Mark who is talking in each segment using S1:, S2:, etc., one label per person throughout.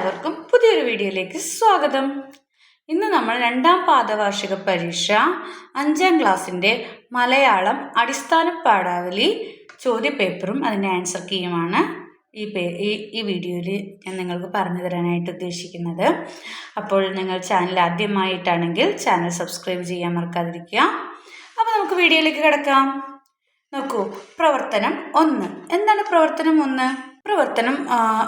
S1: എല്ലാവർക്കും പുതിയൊരു വീഡിയോയിലേക്ക് സ്വാഗതം. ഇന്ന് നമ്മൾ രണ്ടാം പാദവാർഷിക പരീക്ഷ അഞ്ചാം ക്ലാസ്സിന്റെ മലയാളം അടിസ്ഥാന പാഠാവലി ചോദ്യപേപ്പറും അതിന്റെ ആൻസർ കീയുമാണ് ഈ പേ ഈ ഈ വീഡിയോയിൽ ഞാൻ നിങ്ങൾക്ക് പറഞ്ഞു തരാനായിട്ട് ഉദ്ദേശിക്കുന്നത്. അപ്പോൾ നിങ്ങൾ ചാനൽ ആദ്യമായിട്ടാണെങ്കിൽ ചാനൽ സബ്സ്ക്രൈബ് ചെയ്യാൻ മറക്കാതിരിക്കുക. അപ്പോൾ നമുക്ക് വീഡിയോയിലേക്ക് കിടക്കാം. നോക്കൂ പ്രവർത്തനം ഒന്ന്. എന്താണ് പ്രവർത്തനം ഒന്ന്? പ്രവർത്തനം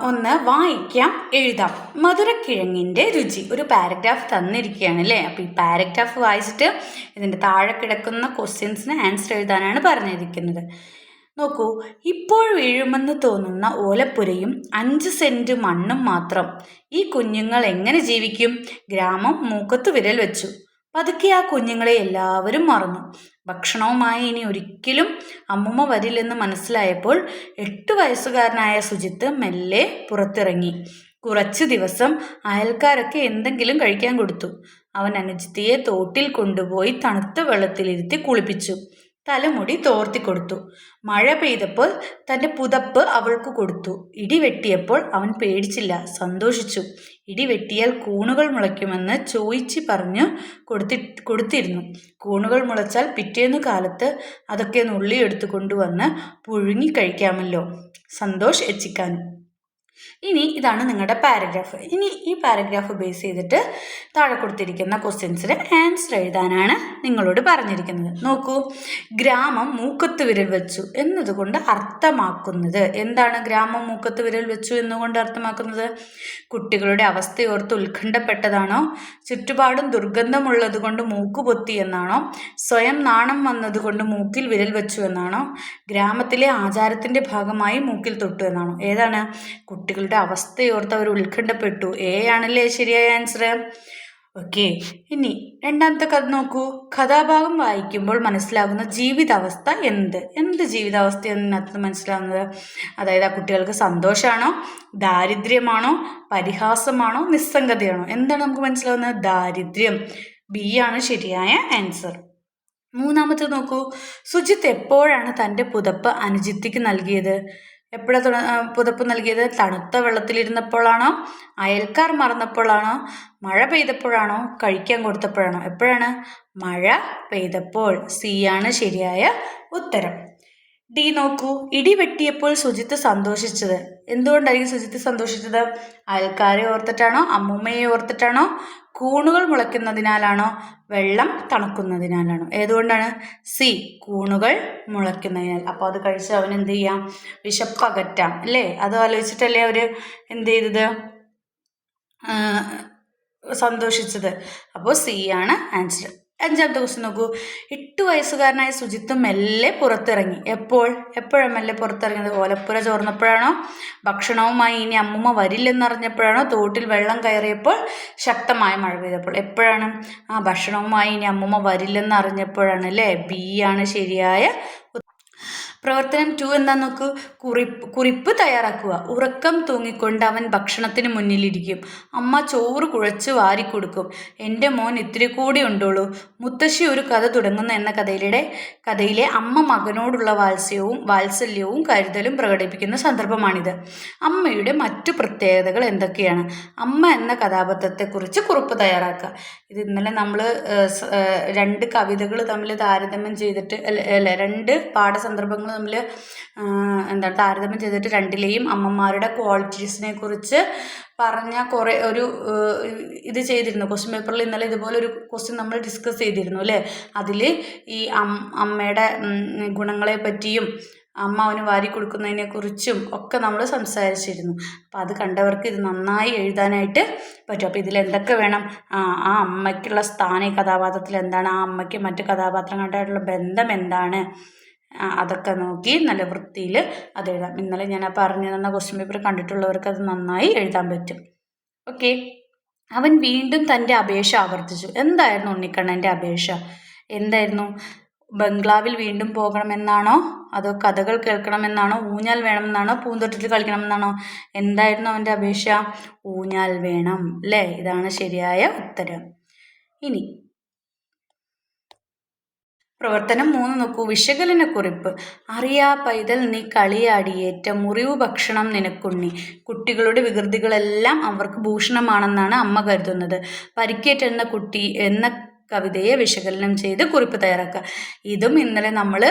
S1: ഒന്ന് വായിക്കാം എഴുതാം. മധുരക്കിഴങ്ങിന്റെ രുചി. ഒരു പാരഗ്രാഫ് തന്നിരിക്കുകയാണ് അല്ലേ അപ്പോൾ ഈ പാരഗ്രാഫ് വായിച്ചിട്ട് ഇതിന്റെ താഴെ കിടക്കുന്ന ക്വസ്റ്റ്യൻസിന് ആൻസർ എഴുതാനാണ് പറഞ്ഞിരിക്കുന്നത്. നോക്കൂ ഇപ്പോൾ വീഴുമെന്ന് തോന്നുന്ന ഓലപ്പുരയും അഞ്ച് സെന്റ് മണ്ണും മാത്രം. ഈ കുഞ്ഞുങ്ങൾ എങ്ങനെ ജീവിക്കും? ഗ്രാമം മൂക്കത്ത് വിരൽ വെച്ചു. പതുക്കെ ആ കുഞ്ഞുങ്ങളെ എല്ലാവരും മറന്നു. ഭക്ഷണവുമായി ഇനി ഒരിക്കലും അമ്മുമ്മ വരില്ലെന്ന് മനസ്സിലായപ്പോൾ എട്ട് വയസ്സുകാരനായ സുജിത്ത് മെല്ലെ പുറത്തിറങ്ങി. കുറച്ച് ദിവസം അയൽക്കാരൊക്കെ എന്തെങ്കിലും കഴിക്കാൻ കൊടുത്തു. അവൻ അനുജിത്തിയെ തോട്ടിൽ കൊണ്ടുപോയി തണുത്ത വെള്ളത്തിലിരുത്തി കുളിപ്പിച്ചു. തലമുടി തോർത്തി കൊടുത്തു. മഴ പെയ്തപ്പോൾ തന്റെ പുതപ്പ് അവൾക്ക് കൊടുത്തു. ഇടി വെട്ടിയപ്പോൾ അവൻ പേടിച്ചില്ല സന്തോഷിച്ചു. ഇടി വെട്ടിയാൽ കൂണുകൾ മുളയ്ക്കുമെന്ന് ചോയിച്ച് പറഞ്ഞു കൊടുത്തി കൊടുത്തിരുന്നു. കൂണുകൾ മുളച്ചാൽ പിറ്റേന്ന് കാലത്ത് അതൊക്കെ നുള്ളിയെടുത്തു കൊണ്ടുവന്ന് പുഴുങ്ങി കഴിക്കാമല്ലോ. സന്തോഷ് എച്ചിക്കാനും. ഇനി ഇതാണ് നിങ്ങളുടെ പാരഗ്രാഫ് ഇനി ഈ പാരഗ്രാഫ് ബേസ് ചെയ്തിട്ട് താഴെ കൊടുത്തിരിക്കുന്ന ക്വസ്റ്റ്യൻസിന് ആൻസർ എഴുതാനാണ് നിങ്ങളോട് പറഞ്ഞിരിക്കുന്നത്. നോക്കൂ. ഗ്രാമം മൂക്കത്ത് വിരൽ വെച്ചു എന്നതുകൊണ്ട് അർത്ഥമാക്കുന്നത്. എന്താണ് ഗ്രാമം മൂക്കത്ത് വിരൽ വെച്ചു എന്നുകൊണ്ട് അർത്ഥമാക്കുന്നത്? കുട്ടികളുടെ അവസ്ഥയോർത്ത് ഉത്കണ്ഠപ്പെട്ടതാണോ? ചുറ്റുപാടും ദുർഗന്ധമുള്ളത് കൊണ്ട് മൂക്ക് പൊത്തി എന്നാണോ? സ്വയം നാണം വന്നതുകൊണ്ട് മൂക്കിൽ വിരൽ വെച്ചു എന്നാണോ? ഗ്രാമത്തിലെ ആചാരത്തിന്റെ ഭാഗമായി മൂക്കിൽ തൊട്ടു എന്നാണോ? ഏതാണ്? കുട്ടികളുടെ അവസ്ഥയോർത്ത് അവർ ഉത്കണ്ഠപ്പെട്ടു. എ ആണല്ലേ ശരിയായ ആൻസർ ഓക്കെ ഇനി രണ്ടാമത്തെ കഥ നോക്കൂ. കഥാഭാഗം വായിക്കുമ്പോൾ മനസ്സിലാകുന്ന ജീവിതാവസ്ഥ എന്ത്? എന്ത് ജീവിതാവസ്ഥ എന്നകത്ത് മനസ്സിലാകുന്നത്? അതായത് ആ കുട്ടികൾക്ക് സന്തോഷമാണോ ദാരിദ്ര്യമാണോ? പരിഹാസമാണോ? നിസ്സംഗതയാണോ? എന്താണ് നമുക്ക് മനസ്സിലാവുന്നത് ദാരിദ്ര്യം. ബി ആണ് ശരിയായ ആൻസർ മൂന്നാമത്തെ നോക്കൂ. സുജിത്ത് എപ്പോഴാണ് തന്റെ പുതപ്പ് അനുജിത്തിക്ക് നൽകിയത്? എപ്പോഴാണ് തുണ പുതപ്പ് നൽകിയത്? തണുത്ത വെള്ളത്തിലിരുന്നപ്പോഴാണോ? അയൽക്കാർ മറന്നപ്പോഴാണോ? മഴ പെയ്തപ്പോഴാണോ? കഴിക്കാൻ കൊടുത്തപ്പോഴാണോ? എപ്പോഴാണ്? മഴ പെയ്തപ്പോൾ. സി ആണ് ശരിയായ ഉത്തരം. ഡി നോക്കൂ ഇടി വെട്ടിയപ്പോൾ സുജിത്ത് സന്തോഷിച്ചത്. എന്തുകൊണ്ടായിരിക്കും സുജിത്ത് സന്തോഷിച്ചത്? അയൽക്കാരെ ഓർത്തിട്ടാണോ അമ്മൂമ്മയെ ഓർത്തിട്ടാണോ കൂണുകൾ മുളയ്ക്കുന്നതിനാലാണോ വെള്ളം തണുക്കുന്നതിനാലാണോ? ഏതുകൊണ്ടാണ്? സി കൂണുകൾ മുളയ്ക്കുന്നതിനാൽ. അപ്പോൾ അത് കഴിച്ച് അവൻ എന്ത് ചെയ്യാം? വിശപ്പകറ്റാം അല്ലേ? അത് ആലോചിച്ചിട്ടല്ലേ അവർ എന്ത് ചെയ്തത്? സന്തോഷിച്ചത്. അപ്പോൾ സി ആണ് ആൻസർ. അഞ്ചാമത്തെ ക്വസ്റ്റ്യൻ നോക്കൂ. എട്ട് വയസ്സുകാരനായ സുജിത്ത് മെല്ലെ പുറത്തിറങ്ങി. എപ്പോൾ? എപ്പോഴാണ് മെല്ലെ പുറത്തിറങ്ങിയത് ഓലപ്പുര ചോർന്നപ്പോഴാണോ? ഭക്ഷണവുമായി ഇനി അമ്മുമ്മ വരില്ലെന്നറിഞ്ഞപ്പോഴാണോ? തോട്ടിൽ വെള്ളം കയറിയപ്പോൾ ശക്തമായ മഴ പെയ്തപ്പോൾ. എപ്പോഴാണ്? ആ ഭക്ഷണവുമായി ഇനി അമ്മുമ്മ വരില്ലെന്ന് അറിഞ്ഞപ്പോഴാണ് അല്ലേ? ബി ആണ് ശരിയായ പ്രവർത്തനം ടു എന്താ നോക്കൂ. കുറിപ്പ് കുറിപ്പ് തയ്യാറാക്കുക. ഉറക്കം തൂങ്ങിക്കൊണ്ട് അവൻ ഭക്ഷണത്തിന് മുന്നിലിരിക്കും. അമ്മ ചോറ് കുഴച്ച് വാരിക്കൊടുക്കും. എന്റെ മോൻ ഇത്തിരി കൂടി ഉണ്ടോളൂ. മുത്തശ്ശി ഒരു കഥ തുടങ്ങുന്ന എന്ന കഥയിലെ കഥയിലെ അമ്മ മകനോടുള്ള വാത്സ്യവും വാത്സല്യവും കരുതലും പ്രകടിപ്പിക്കുന്ന സന്ദർഭമാണിത്. അമ്മയുടെ മറ്റു പ്രത്യേകതകൾ എന്തൊക്കെയാണ്? അമ്മ എന്ന കഥാപാത്രത്തെക്കുറിച്ച് കുറിപ്പ് തയ്യാറാക്കുക. ഇത് ഇന്നലെ നമ്മൾ രണ്ട് കവിതകൾ തമ്മിൽ താരതമ്യം ചെയ്തിട്ട് അല്ല രണ്ട് പാഠസന്ദർഭങ്ങൾ തമ്മിൽ എന്താ താരതമ്യം ചെയ്തിട്ട് രണ്ടിലെയും അമ്മമാരുടെ ക്വാളിറ്റീസിനെ കുറിച്ച് പറഞ്ഞ കുറേ ഒരു ഇത് ചെയ്തിരുന്നു. ക്വസ്റ്റ്യൻ പേപ്പറിൽ ഇന്നലെ ഇതുപോലെ ഒരു ക്വസ്റ്റ്യൻ നമ്മൾ ഡിസ്കസ് ചെയ്തിരുന്നു അല്ലേ? അതിൽ ഈ അമ്മയുടെ ഗുണങ്ങളെ പറ്റിയും അമ്മ അവന് വാരി കൊടുക്കുന്നതിനെ കുറിച്ചും ഒക്കെ നമ്മൾ സംസാരിച്ചിരുന്നു. അപ്പം അത് കണ്ടവർക്ക് ഇത് നന്നായി എഴുതാനായിട്ട് പറ്റും. അപ്പോൾ ഇതിൽ എന്തൊക്കെ വേണം? ആ ആ അമ്മയ്ക്കുള്ള സ്ഥാനം ഈ കഥാപാത്രത്തിൽ എന്താണ്? ആ അമ്മയ്ക്ക് മറ്റു കഥാപാത്രങ്ങളുമായിട്ടുള്ള ബന്ധം എന്താണ്? അതൊക്കെ നോക്കി നല്ല വൃത്തിയിൽ അത് എഴുതാം. ഇന്നലെ ഞാൻ പറഞ്ഞു തന്ന ക്വസ്റ്റ്യൻ പേപ്പർ കണ്ടിട്ടുള്ളവർക്ക് അത് നന്നായി എഴുതാൻ പറ്റും. ഓക്കെ അവൻ വീണ്ടും തന്റെ അപേക്ഷ ആവർത്തിച്ചു. എന്തായിരുന്നു ഉണ്ണിക്കണ്ണന്റെ അപേക്ഷ? എന്തായിരുന്നു? ബംഗ്ലാവിൽ വീണ്ടും പോകണമെന്നാണോ? അതോ കഥകൾ കേൾക്കണമെന്നാണോ? ഊഞ്ഞാൽ വേണമെന്നാണോ? പൂന്തോട്ടത്തിൽ കളിക്കണമെന്നാണോ? എന്തായിരുന്നു അവന്റെ അപേക്ഷ? ഊഞ്ഞാൽ വേണം അല്ലേ? ഇതാണ് ശരിയായ ഉത്തരം. ഇനി പ്രവർത്തനം മൂന്ന് നോക്കൂ. വിശകലന കുറിപ്പ്. അറിയാ പൈതൽ നീ കളിയാടിയേറ്റ മുറിവ് ഭക്ഷണം നിനക്കുണ്ണി. കുട്ടികളുടെ വികൃതികളെല്ലാം അവർക്ക് ഭൂഷണമാണെന്നാണ് അമ്മ കരുതുന്നത്. പരിക്കേറ്റെന്ന കുട്ടി എന്ന കവിതയെ വിശകലനം ചെയ്ത് കുറിപ്പ് തയ്യാറാക്കുക. ഇതും ഇന്നലെ നമ്മൾ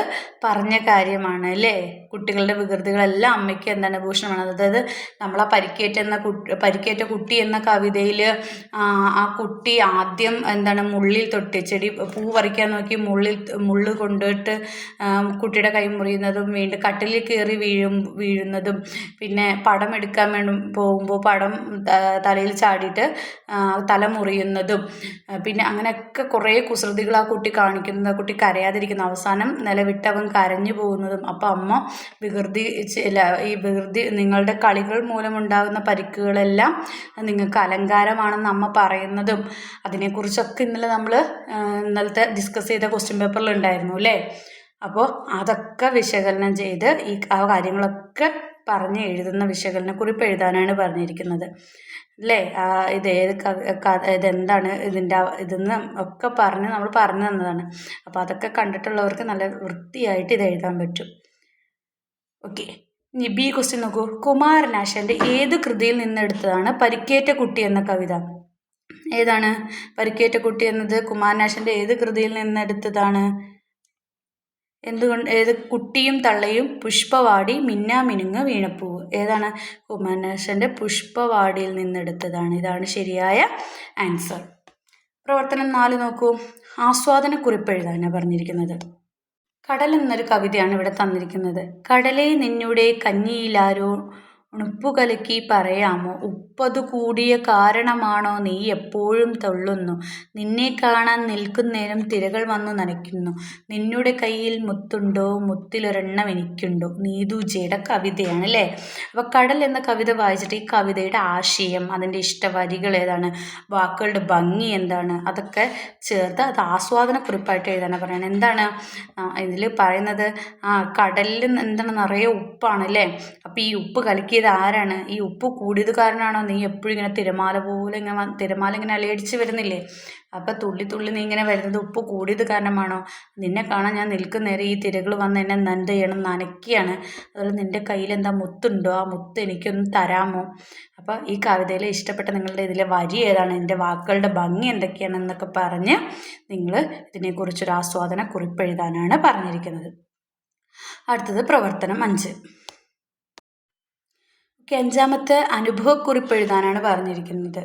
S1: പറഞ്ഞ കാര്യമാണ് അല്ലേ? കുട്ടികളുടെ വികൃതികളെല്ലാം അമ്മയ്ക്ക് എന്താണ് ഭൂഷണമാണ്. അതായത് നമ്മൾ പരിക്കേറ്റെന്ന കുട്ടി പരിക്കേറ്റ കുട്ടി എന്ന കവിതയിൽ ആ കുട്ടി ആദ്യം എന്താണ് മുള്ളിൽ തൊട്ട് ചെടി പൂ പറിക്കാൻ നോക്കി മുള്ളിൽ മുള്ള് കൊണ്ടുപോയിട്ട് കുട്ടിയുടെ കൈ മുറിയുന്നതും വീണ്ടും കട്ടിലിൽ കയറി വീഴും വീഴുന്നതും പിന്നെ പടം എടുക്കാൻ വേണ്ടി പോകുമ്പോൾ പടം തലയിൽ ചാടിയിട്ട് തല മുറിയുന്നതും പിന്നെ അങ്ങനെയൊക്കെ കുറേ കുസൃതികൾ ആ കുട്ടി കാണിക്കുന്നത് ആ കുട്ടി കരയാതിരിക്കുന്ന അവസാനം നിലവിട്ടവൻ കരഞ്ഞു പോകുന്നതും അപ്പം അമ്മ വികൃതി ഈ വികൃതി നിങ്ങളുടെ കളികൾ മൂലമുണ്ടാകുന്ന പരിക്കുകളെല്ലാം നിങ്ങൾക്ക് അലങ്കാരമാണെന്ന് അമ്മ പറയുന്നതും അതിനെക്കുറിച്ചൊക്കെ ഇന്നലെ നമ്മൾ ഇന്നലത്തെ ഡിസ്കസ് ചെയ്ത ക്വസ്റ്റ്യൻ പേപ്പറിൽ ഉണ്ടായിരുന്നു അല്ലേ? അപ്പോൾ അതൊക്കെ വിശകലനം ചെയ്ത് ഈ ആ കാര്യങ്ങളൊക്കെ പറഞ്ഞ് എഴുതുന്ന വിശകലന കുറിപ്പ് എഴുതാനാണ് പറഞ്ഞിരിക്കുന്നത്. അല്ലേ ഇത് ഏത് ഇതെന്താണ് ഇതിന്റെ ഇതെന്ന് ഒക്കെ പറഞ്ഞ് നമ്മൾ പറഞ്ഞു തന്നതാണ്. അപ്പോൾ അതൊക്കെ കണ്ടിട്ടുള്ളവർക്ക് നല്ല വൃത്തിയായിട്ട് ഇത് എഴുതാൻ പറ്റും. ഓക്കെ. ഇനി ബി ക്വസ്റ്റ്യൻ നോക്കൂ. കുമാരനാശാന്റെ ഏത് കൃതിയിൽ നിന്നെടുത്തതാണ് പരിക്കേറ്റ കുട്ടി എന്ന കവിത? ഏതാണ്? പരിക്കേറ്റ കുട്ടി എന്നത് കുമാരനാശന്റെ ഏത് കൃതിയിൽ നിന്നെടുത്തതാണ് എന്തുകൊണ്ട് ഏത് കുട്ടിയും തള്ളയും പുഷ്പവാടി മിന്നാമിനുങ്ങ് വീണപ്പൂവ്. ഏതാണ്? കുമാരനാശന്റെ പുഷ്പവാടിയിൽ നിന്നെടുത്തതാണ്. ഇതാണ് ശരിയായ ആൻസർ. പ്രവർത്തനം നാല് നോക്കൂ. ആസ്വാദന എഴുതാനാണ് പറഞ്ഞിരിക്കുന്നത്. കടൽ എന്നൊരു കവിതയാണ് ഇവിടെ തന്നിരിക്കുന്നത്. കടലേ നിന്നുടെ കഞ്ഞിയിലാരോ ഉണുപ്പു കലക്കി പറയാമോ? ഉപ്പതു കൂടിയ കാരണമാണോ നീ എപ്പോഴും തള്ളുന്നു? നിന്നെ കാണാൻ നിൽക്കുന്നേരം തിരകൾ വന്നു നനയ്ക്കുന്നു. നിന്നുടെ കയ്യിൽ മുത്തുണ്ടോ? മുത്തിലൊരെണ്ണം എനിക്കുണ്ടോ? നീതുജയുടെ കവിതയാണ് അല്ലേ അപ്പോൾ കടൽ എന്ന കവിത വായിച്ചിട്ട് ഈ കവിതയുടെ ആശയം അതിന്റെ ഇഷ്ടവരികൾ ഏതാണ്? വാക്കുകളുടെ ഭംഗി എന്താണ്? അതൊക്കെ ചേർത്ത് അത് ആസ്വാദനക്കുറിപ്പായിട്ട് എഴുതാനാണ് പറയുന്നത്. എന്താണ്? ഇതിൽ പറയുന്നത് ആ കടലിൽ എന്താണ് നിറയെ ഉപ്പാണ് അല്ലേ അപ്പോൾ ഈ ഉപ്പ് കലക്കി ഇത് ആരാണ്? ഈ ഉപ്പ് കൂടിയത് കാരണമാണോ നീ എപ്പോഴും ഇങ്ങനെ തിരമാല പോലെ ഇങ്ങനെ തിരമാല ഇങ്ങനെ അലയടിച്ച് വരുന്നില്ലേ? അപ്പം തുള്ളി തുള്ളി നീ ഇങ്ങനെ വരുന്നത് ഉപ്പ് കൂടിയത് കാരണമാണോ? നിന്നെ കാണാൻ ഞാൻ നിൽക്കുന്നേരം ഈ തിരകൾ വന്ന് എന്നെ നന്ദ ചെയ്യണം നനയ്ക്കുകയാണ് അതുപോലെ നിന്റെ കയ്യിൽ എന്താ മുത്തുണ്ടോ? ആ മുത്ത് എനിക്കൊന്ന് തരാമോ? അപ്പോൾ ഈ കവിതയിൽ ഇഷ്ടപ്പെട്ട നിങ്ങളുടെ ഇതിലെ വരി ഏതാണ്? എന്റെ വാക്കുകളുടെ ഭംഗി എന്തൊക്കെയാണെന്നൊക്കെ പറഞ്ഞ് നിങ്ങൾ ഇതിനെക്കുറിച്ചൊരു ആസ്വാദന കുറിപ്പെഴുതാനാണ് പറഞ്ഞിരിക്കുന്നത്. അടുത്തത് പ്രവർത്തനം അഞ്ച്. അഞ്ചാമത്തെ അനുഭവക്കുറിപ്പ് എഴുതാനാണ് പറഞ്ഞിരിക്കുന്നത്.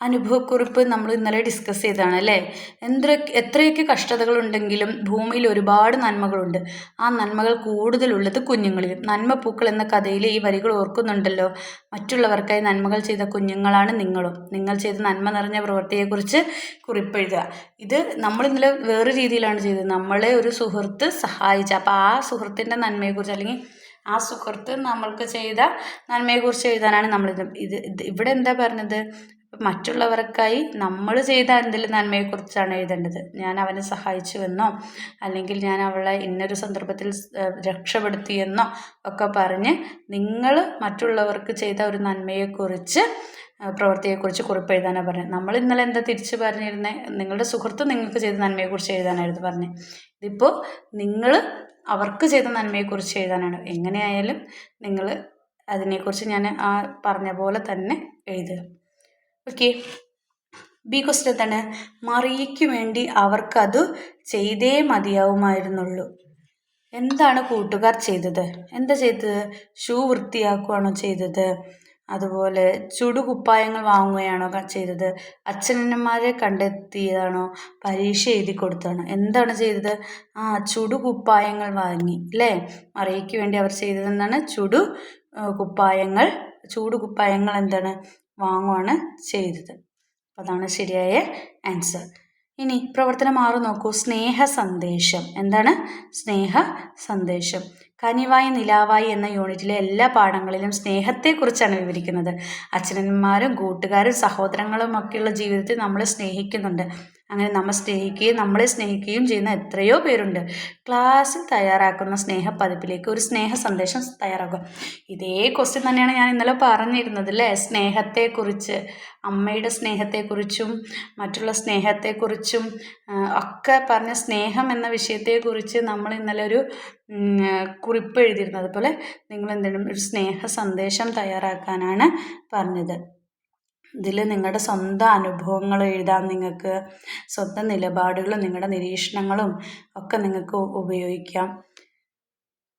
S1: അനുഭവക്കുറിപ്പ് നമ്മൾ ഇന്നലെ ഡിസ്കസ് ചെയ്തതാണ് അല്ലേ? എന്ത്ര എത്രയൊക്കെ കഷ്ടതകളുണ്ടെങ്കിലും ഭൂമിയിൽ ഒരുപാട് നന്മകളുണ്ട്. ആ നന്മകൾ കൂടുതലുള്ളത് കുഞ്ഞുങ്ങളിലും നന്മ പൂക്കൾ എന്ന കഥയിൽ ഈ വരികൾ ഓർക്കുന്നുണ്ടല്ലോ? മറ്റുള്ളവർക്കായി നന്മകൾ ചെയ്ത കുഞ്ഞുങ്ങളാണ് നിങ്ങളും. നിങ്ങൾ ചെയ്ത നന്മ നിറഞ്ഞ പ്രവൃത്തിയെക്കുറിച്ച് കുറിപ്പെഴുതുക ഇത് നമ്മൾ ഇന്നലെ വേറെ രീതിയിലാണ് ചെയ്തത്. നമ്മളെ ഒരു സുഹൃത്ത് സഹായിച്ച അപ്പോൾ ആ സുഹൃത്തിന്റെ നന്മയെക്കുറിച്ച് അല്ലെങ്കിൽ ആ സുഹൃത്ത് നമ്മൾക്ക് ചെയ്ത നന്മയെക്കുറിച്ച് എഴുതാനാണ് നമ്മൾ ഇത് ഇവിടെ എന്താ പറഞ്ഞത്? മറ്റുള്ളവർക്കായി നമ്മൾ ചെയ്ത എന്തെങ്കിലും നന്മയെക്കുറിച്ചാണ് എഴുതേണ്ടത്. ഞാൻ അവനെ സഹായിച്ചുവെന്നോ അല്ലെങ്കിൽ ഞാൻ അവളെ ഇന്നൊരു സന്ദർഭത്തിൽ രക്ഷപ്പെടുത്തിയെന്നോ ഒക്കെ പറഞ്ഞ് നിങ്ങൾ മറ്റുള്ളവർക്ക് ചെയ്ത ഒരു നന്മയെക്കുറിച്ച് പ്രവൃത്തിയെക്കുറിച്ച് കുറിപ്പ് എഴുതാനാണ് പറഞ്ഞത് നമ്മൾ ഇന്നലെ എന്താ തിരിച്ച് പറഞ്ഞിരുന്നത് നിങ്ങളുടെ സുഹൃത്ത് നിങ്ങൾക്ക് ചെയ്ത നന്മയെക്കുറിച്ച് എഴുതാനായിരുന്നു പറഞ്ഞത് ഇതിപ്പോൾ നിങ്ങൾ അവർക്ക് ചെയ്ത നന്മയെക്കുറിച്ച് എഴുതാനാണ്. എങ്ങനെയായാലും നിങ്ങൾ അതിനെക്കുറിച്ച് ഞാൻ ആ പറഞ്ഞ പോലെ തന്നെ എഴുതുക. ഓക്കെ ബി ക്വസ്റ്റ്യൻ എന്താണ്? മറിയയ്ക്ക് വേണ്ടി അവർക്കത് ചെയ്തേ മതിയാവുമായിരുന്നുള്ളൂ. എന്താണ് കൂട്ടുകാർ ചെയ്തത്? എന്താ ചെയ്തത്? ഷൂ വൃത്തിയാക്കുകയാണോ ചെയ്തത്? അതുപോലെ ചുടുകുപ്പായങ്ങൾ വാങ്ങുകയാണോ ചെയ്തത്? അച്ഛനമ്മമാരെ കണ്ടെത്തിയതാണോ? പരീക്ഷ എഴുതി കൊടുത്തതാണോ? എന്താണ് ചെയ്തത്? ആ ചുടുകുപ്പായങ്ങൾ വാങ്ങി അല്ലേ മറിയയ്ക്ക് വേണ്ടി അവർ ചെയ്തതെന്താണ് ചുടു കുപ്പായങ്ങൾ ചൂടുകുപ്പായങ്ങൾ എന്താണ്? വാങ്ങുവാണ് ചെയ്തത്. അതാണ് ശരിയായ ആൻസർ. ഇനി പ്രവർത്തനം ആറ് നോക്കൂ. സ്നേഹ സന്ദേശം. എന്താണ്? സ്നേഹ സന്ദേശം. കനിവായി നിലാവായി എന്ന യൂണിറ്റിലെ എല്ലാ പാഠങ്ങളിലും സ്നേഹത്തെക്കുറിച്ചാണ് വിവരിക്കുന്നത്. അച്ഛനന്മാരും കൂട്ടുകാരും സഹോദരങ്ങളും ഒക്കെയുള്ള ജീവിതത്തിൽ നമ്മൾ സ്നേഹിക്കുന്നുണ്ട്. അങ്ങനെ നമ്മൾ സ്നേഹിക്കുകയും നമ്മളെ സ്നേഹിക്കുകയും ചെയ്യുന്ന എത്രയോ പേരുണ്ട്. ക്ലാസ്സിൽ തയ്യാറാക്കുന്ന സ്നേഹ പതിപ്പിലേക്ക് ഒരു സ്നേഹ സന്ദേശം തയ്യാറാക്കുക. ഇതേ ക്വസ്റ്റ്യൻ തന്നെയാണ് ഞാൻ ഇന്നലെ പറഞ്ഞിരുന്നത് അല്ലേ സ്നേഹത്തെക്കുറിച്ച് അമ്മയുടെ സ്നേഹത്തെക്കുറിച്ചും മറ്റുള്ള സ്നേഹത്തെക്കുറിച്ചും ഒക്കെ പറഞ്ഞ സ്നേഹം എന്ന വിഷയത്തെക്കുറിച്ച് നമ്മൾ ഇന്നലെ ഒരു കുറിപ്പ് എഴുതിയിരുന്നത് അതുപോലെ നിങ്ങൾ എന്തെങ്കിലും ഒരു സ്നേഹ സന്ദേശം തയ്യാറാക്കാനാണ് പറഞ്ഞത്. ഇതിൽ നിങ്ങളുടെ സ്വന്തം അനുഭവങ്ങൾ എഴുതാൻ നിങ്ങൾക്ക് സ്വന്തം നിലപാടുകളും നിങ്ങളുടെ നിരീക്ഷണങ്ങളും ഒക്കെ നിങ്ങൾക്ക് ഉപയോഗിക്കാം.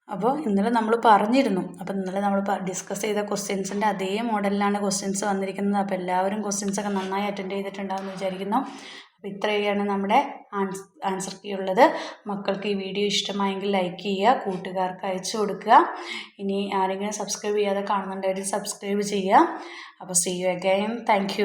S1: അപ്പോൾ ഇന്നലെ നമ്മൾ പറഞ്ഞിരുന്നു. അപ്പോൾ ഇന്നലെ നമ്മൾ ഡിസ്കസ് ചെയ്ത ക്വസ്റ്റ്യൻസിന്റെ അതേ മോഡലിലാണ് ക്വസ്റ്റ്യൻസ് വന്നിരിക്കുന്നത്. അപ്പോൾ എല്ലാവരും ക്വസ്റ്റ്യൻസ് ഒക്കെ നന്നായി അറ്റൻഡ് ചെയ്തിട്ടുണ്ടാകുമെന്ന് വിചാരിക്കുന്നു. അപ്പോൾ ഇത്രയാണ് നമ്മുടെ ആൻസ് ആൻസർ കീ ഉള്ളത്. മക്കൾക്ക് ഈ വീഡിയോ ഇഷ്ടമായെങ്കിൽ ലൈക്ക് ചെയ്യുക കൂട്ടുകാർക്ക് അയച്ചു കൊടുക്കുക. ഇനി ആരെങ്കിലും സബ്സ്ക്രൈബ് ചെയ്യാതെ കാണുന്നുണ്ടെങ്കിൽ സബ്സ്ക്രൈബ് ചെയ്യുക. അപ്പോൾ സീ യു അഗൈൻ താങ്ക്